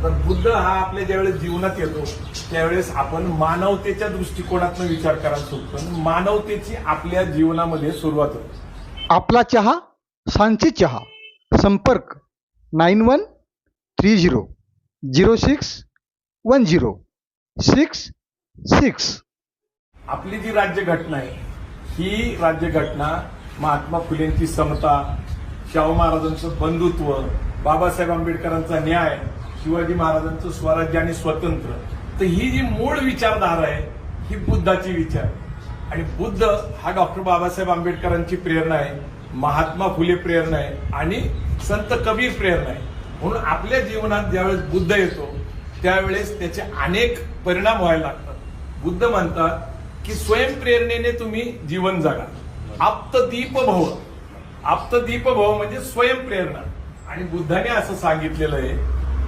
आता बुद्ध हा आपल्या ज्यावेळेस जीवनात येतो त्यावेळेस आपण मानवतेच्या दृष्टिकोनातून विचार करायला सुटतो मानवतेची आपल्या जीवनामध्ये सुरुवात होते. आपला चहा सांची चहा संपर्क nine one three zero zero six one zero six six. आपली जी राज्यघटना आहे ही राज्यघटना महात्मा फुलेंची समता शाहू महाराजांचं बंधुत्व बाबासाहेब आंबेडकरांचा न्याय शिवाजी महाराजांचं स्वराज्य आणि स्वतंत्र. तर ही जी मूळ विचारधारा आहे ही बुद्धाची विचार. आणि बुद्ध हा डॉक्टर बाबासाहेब आंबेडकरांची प्रेरणा आहे महात्मा फुले प्रेरणा आहे आणि संत कबीर प्रेरणा आहे. म्हणून आपल्या जीवनात ज्यावेळेस बुद्ध येतो त्यावेळेस त्याचे अनेक परिणाम व्हायला लागतात. बुद्ध म्हणतात की स्वयंप्रेरणेने तुम्ही जीवन जगा. आप्तदीप भव आप्तदीप भव म्हणजे स्वयंप्रेरणा आणि बुद्धाने असं सांगितलेलं आहे